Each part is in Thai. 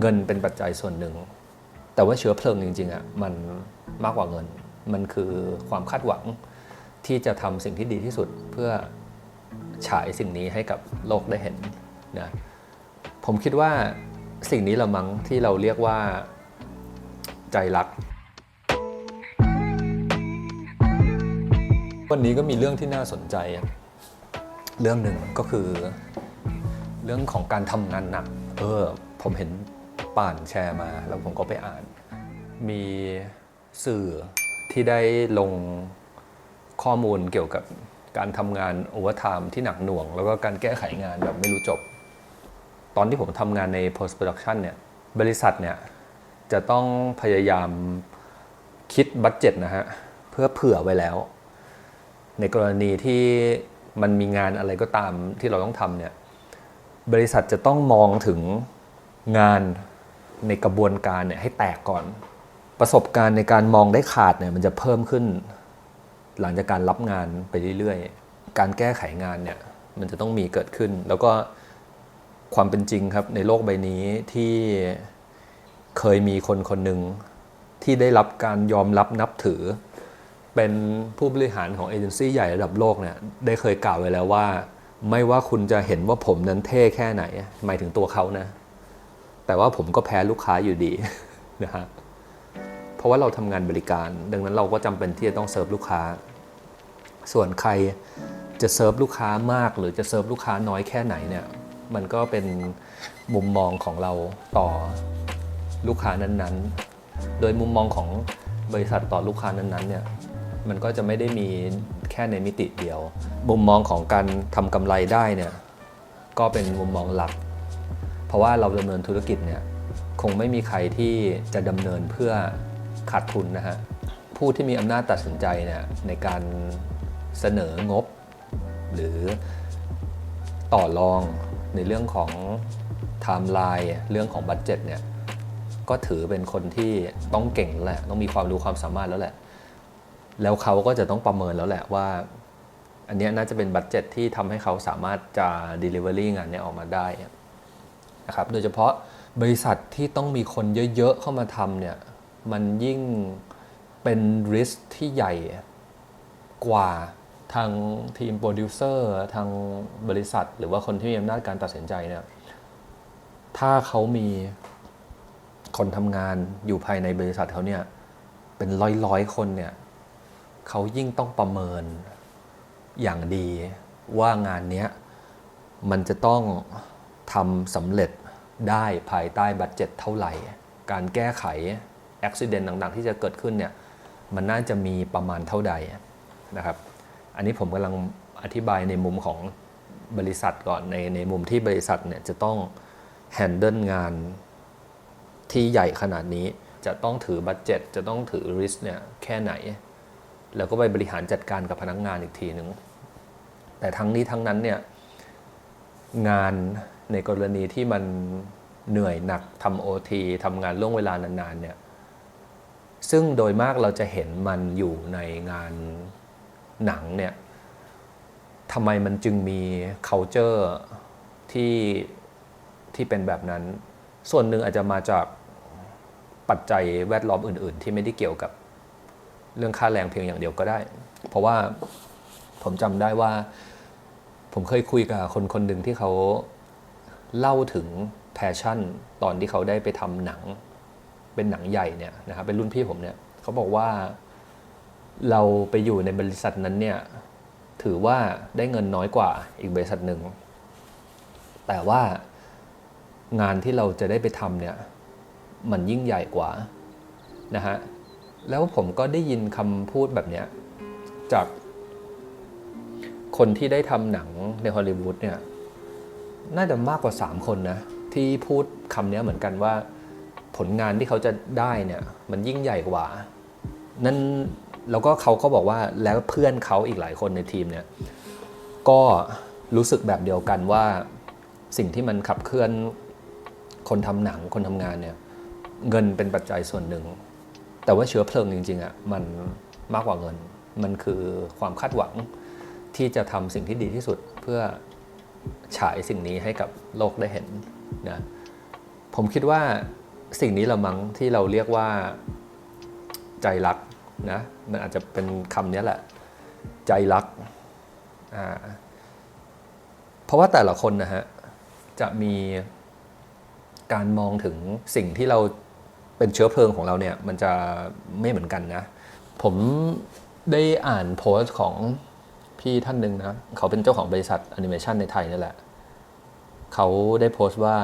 เงินเป็นปัจจัยส่วนหนึ่ง แต่ว่าเชื้อเพลิงจริงๆอะมันมากกว่าเงิน มันคือความคาดหวังที่จะทำสิ่งที่ดีที่สุดเพื่อฉายสิ่งนี้ให้กับโลกได้เห็นนะผมคิดว่าสิ่งนี้ละมั้งที่เราเรียกว่าใจรัก วันนี้ก็มีเรื่องที่น่าสนใจ เรื่องหนึ่งก็คือ เรื่องของการทำงานหนัก เออ ผมเห็น ป่านแชร์มา แล้วผมก็ไปอ่าน มีสื่อที่ได้ลงข้อมูลเกี่ยวกับการทำงานโอเวอร์ไทม์ที่หนักหน่วง แล้วก็การแก้ไขงานแบบไม่รู้จบ ตอนที่ผมทำงานใน post production เนี่ย บริษัทเนี่ย จะต้องพยายามคิดบัตเจ็ตนะฮะ เพื่อเผื่อไว้แล้ว ในกรณีที่มันมีงานอะไรก็ตามที่เราต้องทำเนี่ย บริษัทจะต้องมองถึงงาน ในกระบวนการเนี่ยให้แตกก่อน ประสบการณ์ในการมองได้ขาดเนี่ยมันจะเพิ่มขึ้น หลังจากการรับงานไปเรื่อยๆ การแก้ไขงานเนี่ยมันจะต้องมีเกิดขึ้น แล้วก็ความเป็นจริงครับในโลกใบนี้ที่เคยมีคนคนหนึ่งที่ได้รับการยอมรับนับถือ เป็นผู้บริหารของเอเจนซี่ใหญ่ระดับโลกเนี่ยได้เคยกล่าวไว้แล้วว่า ไม่ว่าคุณจะเห็นว่าผมนั้นเท่แค่ไหน หมายถึงตัวเขานะ แต่ว่าผมก็แพ้ลูกค้าอยู่ดีนะฮะเพราะว่าเราทำงานบริการ ดังนั้นเราก็จำเป็นที่จะต้องเซิร์ฟลูกค้า ส่วนใครจะเซิร์ฟลูกค้ามาก หรือจะเซิร์ฟลูกค้าน้อยแค่ไหนเนี่ยมันก็เป็นมุมมองของเราต่อลูกค้านั้นๆ โดยมุมมองของบริษัทต่อลูกค้านั้นๆเนี่ยมันก็จะไม่ได้มีแค่ในมิติเดียว มุมมองของการทำกำไรได้เนี่ยก็เป็นมุมมองหลัก เพราะว่าเราดำเนินธุรกิจเนี่ยคงไม่มีใครที่จะดำเนินเพื่อขาดทุนนะฮะผู้ที่มีอำนาจตัดสินใจเนี่ยในการเสนองบ หรือต่อรองในเรื่องของไทม์ไลน์เรื่องของบัตเจ็ตเนี่ยก็ถือเป็นคนที่ต้องเก่งแล้วแหละ ต้องมีความรู้ความสามารถแล้วแหละ แล้วเขาก็จะต้องประเมินแล้วแหละว่า อันนี้น่าจะเป็นบัตเจ็ตที่ทำให้เขาสามารถจะ Delivery งานนี้ออกมาได้ นะครับโดยเฉพาะบริษัทที่ต้องมีคนเยอะๆเข้ามาทำเนี่ยมันยิ่งเป็น risk ที่ใหญ่กว่าทางทีมโปรดิวเซอร์ทางบริษัท หรือว่าคนที่มีอำนาจการตัดสินใจเนี่ยถ้าเขามีคนทำงานอยู่ภายในบริษัทเขาเนี่ยเป็นร้อยร้อยๆคนเนี่ยเขายิ่งต้องประเมินอย่างดีว่างานเนี้ยมันจะต้อง ทำสำเร็จได้ภายใต้บัตเจ็ตเท่าไหร่ การแก้ไขอุบิเหตุต่างๆ ที่จะเกิดขึ้นเนี่ยมันน่าจะมีประมาณเท่าใดนะครับ อันนี้ผมกำลังอธิบายในมุมของบริษัทก่อนในในมุมที่บริษัทเนี่ยจะต้องแฮนเดิลงานที่ใหญ่ขนาดนี้จะต้องถือบัตเจ็ตจะต้องถือริสเนี่ยแค่ไหน แล้วก็ไปบริหารจัดการกับพนักงงานอีกทีหนึ่งแต่ทั้งนี้ทั้งนั้นเนี่ยงาน ในกรณีที่มันเหนื่อยหนักทำโอทีทำงานล่วงเวลานานๆเนี่ยซึ่งโดยมากเราจะเห็นมันอยู่ในงานหนังเนี่ยทำไมมันจึงมี culture ที่ที่เป็นแบบนั้น ส่วนหนึ่งอาจจะมาจากปัจจัยแวดล้อมอื่น ๆ ที่ไม่ได้เกี่ยวกับเรื่องค่าแรงเพียงอย่างเดียวก็ได้ เพราะว่าผมจำได้ว่า ผมเคยคุยกับคนคนหนึ่งที่เขา เล่าถึงแพชชั่นตอนที่เขาได้ไปทำหนัง เป็นหนังใหญ่เนี่ยนะครับเป็นรุ่นพี่ผมเนี่ยเขาบอกว่าเราไปอยู่ในบริษัทนั้นเนี่ยถือว่าได้เงินน้อยกว่าอีกบริษัทหนึ่ง แต่ว่างานที่เราจะได้ไปทำเนี่ยมันยิ่งใหญ่กว่านะฮะแล้วผมก็ได้ยินคำพูดแบบเนี้ยจากคนที่ได้ทำหนังในฮอลลีวูดเนี่ย น่าจะมากกว่า 3 คนนะ ที่พูดคำนี้เหมือนกันว่า ผลงานที่เขาจะได้เนี่ย มันยิ่งใหญ่กว่า นั่นแล้วก็เขาก็บอกว่าแล้วเพื่อนเขาอีกหลายคนในทีมเนี่ย ก็รู้สึกแบบเดียวกันว่าสิ่งที่มันขับเคลื่อนคนทำหนังคนทำงานเนี่ย เงินเป็นปัจจัยส่วนหนึ่ง แต่ว่าเชื้อเพลิงจริงๆอะมันมากกว่าเงิน มันคือความคาดหวังที่จะทำสิ่งที่ดีที่สุดเพื่อ ฉายสิ่งนี้ให้กับโลกได้เห็นนะผมคิดว่าสิ่งนี้ละมั้งที่เราเรียกว่าใจรักนะมันอาจจะเป็นคำนี้แหละ ใจรักอ่าเพราะว่าแต่ละคนนะฮะจะมีการมองถึงสิ่งที่เราเป็นเชื้อเพลิงของเราเนี่ย มันจะไม่เหมือนกันนะ ผมได้อ่านโพสต์ของ พี่ท่านหนึ่งนะ เขาเป็นเจ้าของบริษัทแอนิเมชันในไทยนี่แหละ เขาได้โพสต์ว่า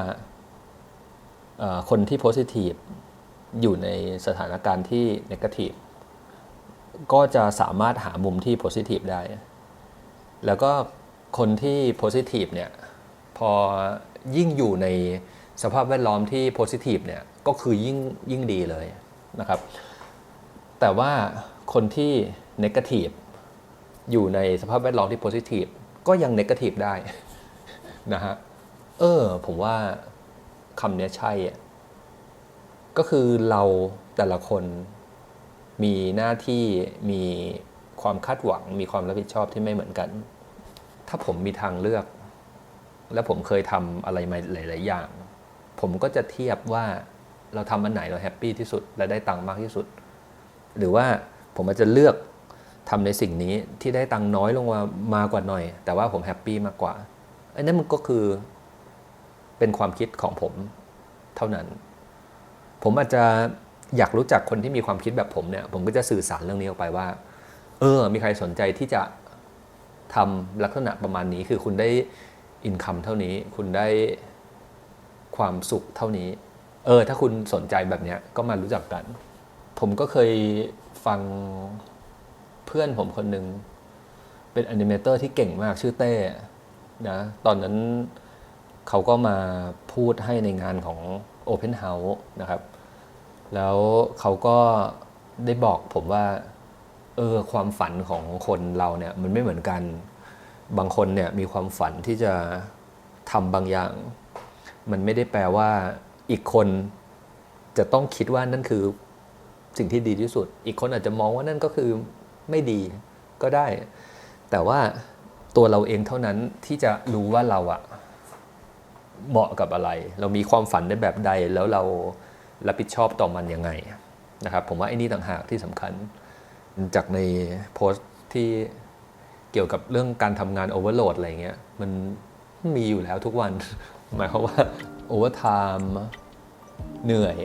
คนที่โพสิทีฟอยู่ในสถานการณ์ที่เนกาทีฟก็จะสามารถหามุมที่โพสิทีฟได้ แล้วก็คนที่โพสิทีฟเนี่ย พอยิ่งอยู่ในสภาพแวดล้อมที่โพสิทีฟเนี่ย ก็คือยิ่งยิ่งดีเลยนะครับ แต่ว่าคนที่เนกาทีฟ อยู่ในสภาพแวดล้อมที่โพสิทีฟก็ยังเนกาทีฟได้นะฮะ เออ ผมว่าคำนี้ใช่อะก็คือเราแต่ละคนมีหน้าที่มีความคาดหวัง มีความรับผิดชอบที่ไม่เหมือนกัน ถ้าผมมีทางเลือก และผมเคยทำอะไรมาหลาย ๆ อย่าง ผมก็จะเทียบว่าเราทำอันไหนเราแฮปปี้ที่สุดและได้ตังค์มากที่สุด หรือว่าผมอาจจะเลือก ทำในสิ่งนี้ที่ได้ตังค์น้อยลงมามากกว่าหน่อย แต่ว่าผมแฮปปี้มากกว่าอันนั้นมันก็คือเป็นความคิดของผมเท่านั้น ผมอาจจะอยากรู้จักคนที่มีความคิดแบบผมเนี่ย ผมก็จะสื่อสารเรื่องนี้ออกไปว่า เออ มีใครสนใจที่จะทำลักษณะประมาณนี้ คือคุณได้อินคัมเท่านี้ คุณได้ความสุขเท่านี้ เออ ถ้าคุณสนใจแบบเนี้ยก็มารู้จักกัน ผมก็เคยฟัง เพื่อนผมคนหนึ่งเป็นแอนิเมเตอร์ที่เก่งมากชื่อเต้นะตอนนั้นเขาก็มาพูดให้ในงานของ Open House นะครับ แล้วเขาก็ได้บอกผมว่า เออความฝันของคนเราเนี่ยมันไม่เหมือนกัน บางคนเนี่ยมีความฝันที่จะทำบางอย่าง มันไม่ได้แปลว่าอีกคนจะต้องคิดว่านั่นคือสิ่งที่ดีที่สุด อีกคนอาจจะมองว่านั่นก็คือ ไม่ดีก็ได้ แต่ว่าตัวเราเองเท่านั้นที่จะรู้ว่าเราอะเหมาะกับอะไร เรามีความฝันในแบบใดแล้วเรารับผิดชอบต่อมันยังไงนะครับ ผมว่าไอ้นี่ต่างหากที่สำคัญ จากในโพสต์ที่เกี่ยวกับเรื่องการทำงานโอเวอร์โหลดอะไรเงี้ยมันมีอยู่แล้วทุกวัน หมายความว่าโอเวอร์ไทม์เหนื่อย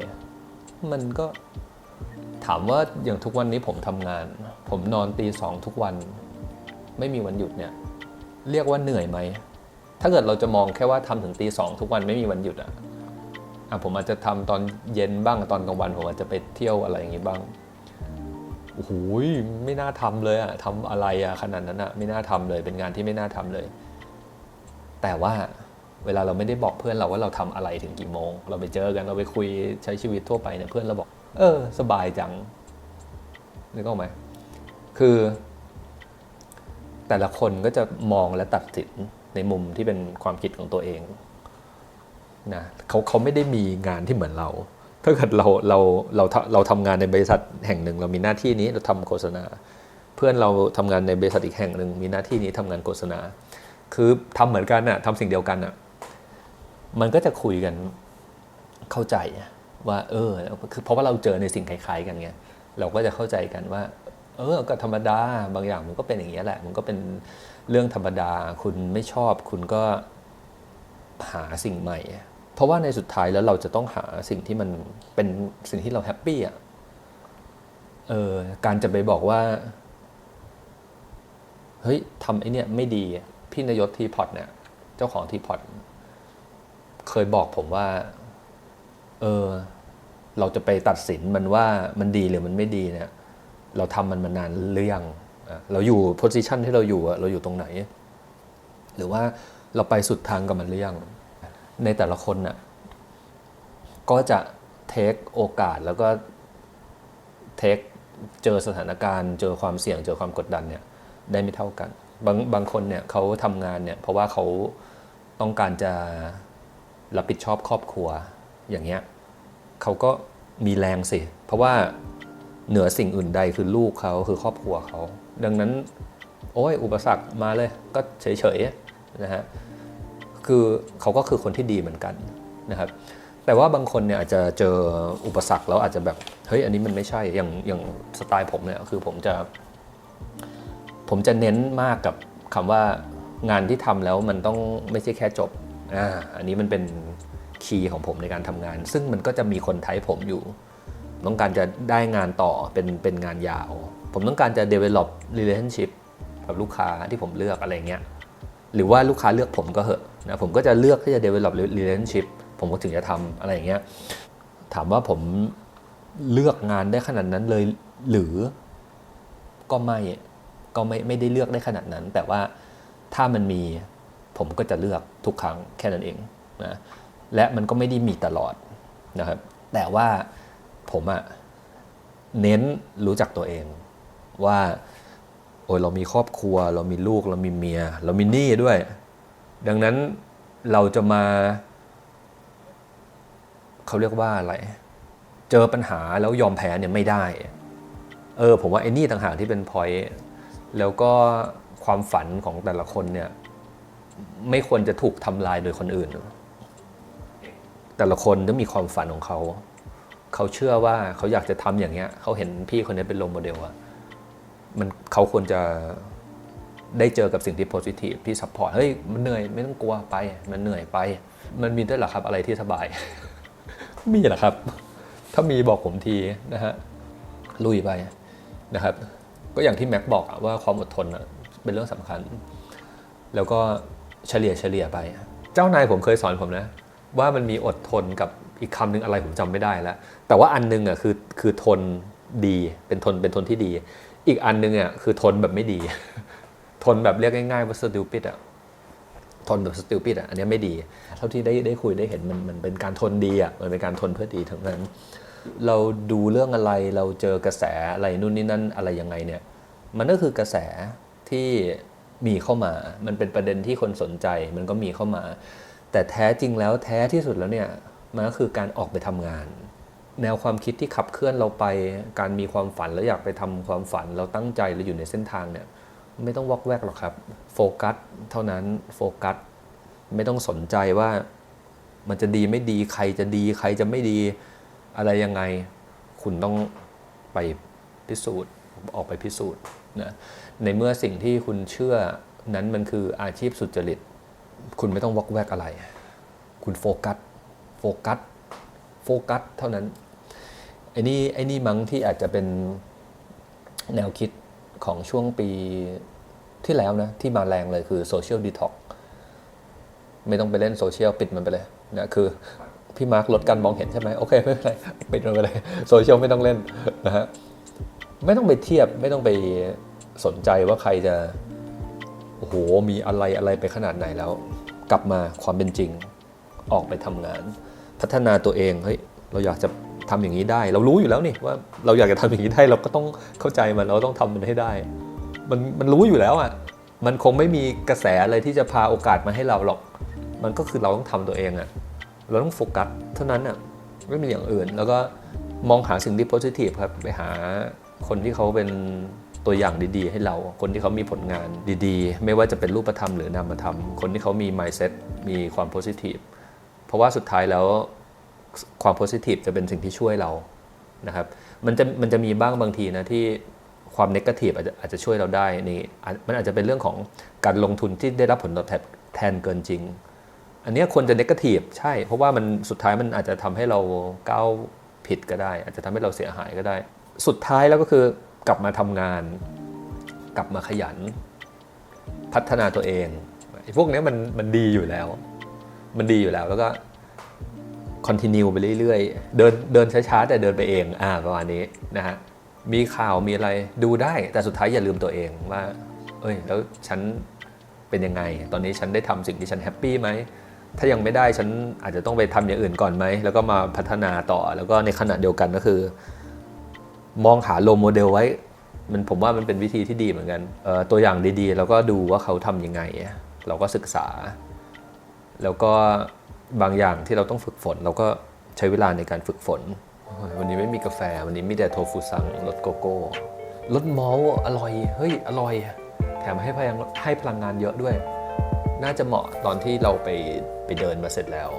มันก็ถามว่าอย่างทุกวันนี้ผมทำงาน ผมนอนตีสองทุกวัน ไม่มีวันหยุดเนี่ยเรียกว่าเหนื่อยไหม ถ้าเกิดเราจะมองแค่ว่าทำถึงตีสองทุกวันไม่มีวันหยุดอะอะผมอาจจะทำตอนเย็นบ้างตอนกลางวันผมอาจจะไปเที่ยวอะไรอย่างงี้บ้างโอ้โหไม่น่าทำเลยอะทำอะไรอะขนาดนั้นอะไม่น่าทำเลย เป็นงานที่ไม่น่าทำเลย แต่ว่าเวลาเราไม่ได้บอกเพื่อนเราว่าเราทำอะไรถึงกี่โมง เราไปเจอกันเราไปคุยใช้ชีวิตทั่วไปเนี่ยเพื่อนเราบอก เออ สบายจังนึกออกไหม คือ แต่ละคนก็จะมองและตัดสินในมุมที่เป็นความคิดของตัวเองนะเขาเขาไม่ได้มีงานที่เหมือนเรา ถ้าเกิดเราเราเราเราทำงานในบริษัทแห่งหนึ่ง เรามีหน้าที่นี้เราทำโฆษณา เพื่อนเราทำงานในบริษัทอีกแห่งหนึ่ง มีหน้าที่นี้ทำงานโฆษณา คือทำเหมือนกันน่ะทำสิ่งเดียวกันน่ะมันก็จะคุยกันเข้าใจว่า เออคือเพราะว่าเราเจอในสิ่งคล้ายๆกันไงเราก็จะเข้าใจกันว่า เเออก็ธรรมดาบางอย่างมันก็เป็นอย่างนี้แหละ มันก็เป็นเรื่องธรรมดา คุณไม่ชอบคุณก็หาสิ่งใหม่ เพราะว่าในสุดท้ายแล้วเราจะต้องหาสิ่งที่มันเป็นสิ่งที่เราแฮปปี้อะเออการจะไปบอกว่า เฮ้ยทำไอเนี่ยไม่ดีพี่นายศทีพอตเนี่ย เจ้าของทีพอตเคยบอกผมว่า เออ เราจะไปตัดสินมันว่ามันดีหรือมันไม่ดีเนี่ย เราทำมันมานานหรือยังเราอยู่โพสิชันที่เราอยู่เราอยู่ตรงไหน หรือว่าเราไปสุดทางกับมันหรือยัง ในแต่ละคนน่ะก็จะเทคโอกาสแล้วก็เทคเจอสถานการณ์ เจอความเสี่ยง เจอความกดดันเนี่ยได้ไม่เท่ากัน บางบางคนเนี่ยเขาทำงานเนี่ยเพราะว่าเขาต้องการจะรับผิดชอบครอบครัวอย่างเงี้ยเขาก็มีแรงสิ เพราะว่า เหนือสิ่งอื่นใดคือลูกเขาคือครอบครัวเขา ดังนั้น โอ้ยอุปสรรคมาเลยก็เฉยๆนะฮะคือเขาก็คือคนที่ดีเหมือนกันนะครับแต่ว่าบางคนเนี่ยอาจจะเจออุปสรรคแล้วอาจจะแบบเฮ้ยอันนี้มันไม่ใช่อย่างอย่างสไตล์ผมเนี่ยคือผมจะ ผมจะเน้นมากกับคำว่างานที่ทำแล้วมันต้องไม่ใช่แค่จบอ่าอันนี้มันเป็นคีย์ของผมในการทำงาน ซึ่งมันก็จะมีคนไทยผมอยู่ ต้องการจะได้งานต่อเป็นเป็นงานยาว ผมต้องการจะ develop relationship กับลูกค้าที่ผมเลือกอะไรเงี้ยหรือว่าลูกค้าเลือกผมก็เหอะนะผมก็จะเลือกที่จะ develop relationship ผมก็ถึงจะทำอะไรอย่างเงี้ยถามว่าผมเลือกงานได้ขนาดนั้นเลยหรือก็ไม่ก็ไม่ไม่ได้เลือกได้ขนาดนั้น แต่ว่าถ้ามันมีผมก็จะเลือกทุกครั้งแค่นั้นเองนะและมันก็ไม่ได้มีตลอดนะครับแต่ว่า ผมอะเน้นรู้จักตัวเองว่า โอ้ยเรามีครอบครัว เรามีลูกเรามีเมีย เรามีหนี้ด้วย ดังนั้นเราจะมา เขาเรียกว่าอะไร เจอปัญหาแล้วยอมแพ้เนี่ยไม่ได้ เออ ผมว่าไอ้นี่ต่างหากที่เป็นพอยต์แล้วก็ความฝันของแต่ละคนเนี่ย ไม่ควรจะถูกทำลายโดยคนอื่น แต่ละคนต้องมีความฝันของเขา เขาเชื่อว่าเขาอยากจะทำอย่างเงี้ยเขาเห็นพี่คนนี้เป็นโรลโมเดลอะมันเขาควรจะได้เจอกับสิ่งที่โพซิทีฟที่ซัพพอร์ตเฮ้ยมันเหนื่อยไม่ต้องกลัวไป มันเหนื่อยไป มันมีด้วยหรอครับอะไรที่สบาย มีเหรอครับ ถ้ามีบอกผมทีนะฮะลุยไปนะครับ ก็อย่างที่แม็กบอกว่าความอดทนเป็นเรื่องสำคัญ แล้วก็เฉลี่ยเฉลี่ยไป เจ้านายผมเคยสอนผมนะ ว่ามันมีอดทนกับ อีกคำหนึ่งอะไรผมจำไม่ได้แล้ว แต่ว่าอันหนึงอะคือคือทนดีเป็นทนเป็นทนที่ดี อีกอันหนึงอะคือทนแบบไม่ดี ทนแบบเรียกง่ายๆว่า stupid อะทนแบบ stupid อะอันนี้ไม่ดี เท่าที่ได้ได้คุยได้เห็นมันมันเป็นการทนดีอะมันเป็นการทนเพื่อดีทั้งนั้น เราดูเรื่องอะไรเราเจอกระแสอะไรนู่นนี่นั่นอะไรยังไงเนี่ยมันก็คือกระแสที่มีเข้ามา มันเป็นประเด็นที่คนสนใจ มันก็มีเข้ามา แต่แท้จริงแล้วแท้ที่สุดแล้วเนี่ย มันก็คือการออกไปทำงาน แนวความคิดที่ขับเคลื่อนเราไป การมีความฝันแล้วอยากไปทำความฝัน เราตั้งใจเราอยู่ในเส้นทางเนี่ยไม่ต้องวอกแวกหรอกครับ โฟกัสเท่านั้นโฟกัสไม่ต้องสนใจว่ามันจะดีไม่ดีใครจะดีใครจะไม่ดีอะไรยังไง คุณต้องไปพิสูจน์ออกไปพิสูจน์นะในเมื่อสิ่งที่คุณเชื่อนั้นมันคืออาชีพสุจริต คุณไม่ต้องวอกแวกอะไร คุณโฟกัส โฟกัสโฟกัสเท่านั้นไอ้นี่ไอ้นี่มั้งที่อาจจะเป็นแนวคิดของช่วงปีที่แล้วนะ ที่มาแรงเลยคือโซเชียลดีท็อกไม่ต้องไปเล่นโซเชียลปิดมันไปเลยนะคือพี่มาร์คลดการมองเห็นใช่ไหมโอเค ไม่เป็นไรปิดมันไปเลยโซเชียลไม่ต้องเล่นนะฮะไม่ต้องไปเทียบไม่ต้องไปสนใจว่าใครจะโอ้โหมีอะไรอะไรไปขนาดไหนแล้ว กลับมาความเป็นจริงออกไปทำงาน พัฒนาตัวเองเฮ้ยเราอยากจะทำอย่างนี้ได้ เรารู้อยู่แล้วนี่ว่าเราอยากจะทำอย่างนี้ได้เราก็ต้องเข้าใจมันเราต้องทำมันให้ได้ มันมันรู้อยู่แล้วอะมันคงไม่มีกระแสอะไรที่จะพาโอกาสมาให้เราหรอก มันก็คือเราต้องทำตัวเองอะเราต้องโฟกัสเท่านั้นอะไม่มีอย่างอื่น แล้วก็มองหาสิ่งที่โพซิทีฟครับไปหาคนที่เขาเป็นตัวอย่างดีๆ ให้เรา คนที่เขามีผลงานดีๆ ไม่ว่าจะเป็นรูปธรรมหรือนามธรรม คนที่เขามี mindset มีความโพซิทีฟ เพราะว่าสุดท้ายแล้วความโพซิทีฟจะเป็นสิ่งที่ช่วยเรานะครับมันจะมันจะมีบ้างบางทีนะที่ความเนกาทีฟอาจจะอาจจะช่วยเราได้นี่มันอาจจะเป็นเรื่องของการลงทุนที่ได้รับผลตอบแทนเกินจริง อันนี้ควรจะเนกาทีฟใช่ เพราะว่ามันสุดท้ายมันอาจจะทำให้เราก้าวผิดก็ได้ อาจจะทำให้เราเสียหายก็ได้ สุดท้ายแล้วก็คือกลับมาทำงาน กลับมาขยัน พัฒนาตัวเองไอ้พวกนี้มันมันดีอยู่แล้ว มันดีอยู่แล้วแล้วก็คอนติเนียไปเรื่อยๆ เดินเดินช้าๆแต่เดินไปเองอ่าประมาณนี้นะฮะมีข่าวมีอะไรดูได้แต่สุดท้ายอย่าลืมตัวเองว่า เอ้ย แล้วฉันเป็นยังไง ตอนนี้ฉันได้ทำสิ่งที่ฉันแฮปปี้ไหมถ้ายังไม่ได้ฉันอาจจะต้องไปทำอย่างอื่นก่อนไหม แล้วก็มาพัฒนาต่อแล้วก็ในขณะเดียวกันก็คือ มองหาโลโมเดลไว้ มันผมว่ามันเป็นวิธีที่ดีเหมือนกันตัวอย่างดีๆ แล้วก็ดูว่าเขาทำยังไง เราก็ศึกษา แล้วก็บางอย่างที่เราต้องฝึกฝน เราก็ใช้เวลาในการฝึกฝน วันนี้ไม่มีกาแฟ วันนี้มีแต่โทฟูซังรสโกโก้รสมอลต์อร่อย เฮ้ย อร่อย แถมให้พลังให้พลังงานเยอะด้วย น่าจะเหมาะตอนที่เราไปไปเดินมาเสร็จแล้ว